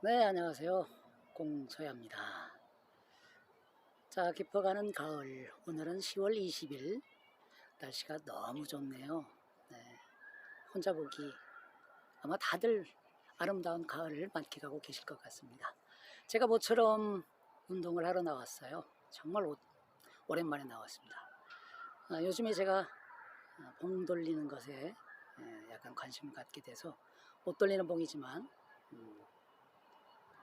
네, 안녕하세요. 공소야입니다. 자, 깊어가는 가을. 오늘은 10월 20일. 날씨가 너무 좋네요. 네, 혼자 보기 아마 다들 아름다운 가을을 만끽하고 계실 것 같습니다. 제가 모처럼 운동을 하러 나왔어요. 정말 오, 오랜만에 나왔습니다. 아, 요즘에 제가 아, 봉 돌리는 것에 예, 약간 관심을 갖게 돼서 못 돌리는 봉이지만 음,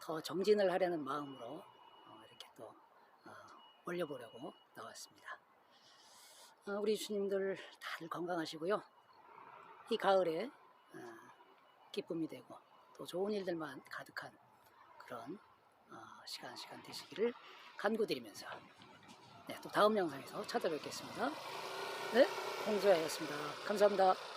더 정진을 하려는 마음으로 어, 이렇게 또 어, 올려보려고 나왔습니다. 어, 우리 주님들 다들 건강하시고요. 이 가을에 어, 기쁨이 되고 또 좋은 일들만 가득한 그런 어, 시간 시간 되시기를 간구드리면서 네, 또 다음 영상에서 찾아뵙겠습니다. 네, 홍소야였습니다. 감사합니다.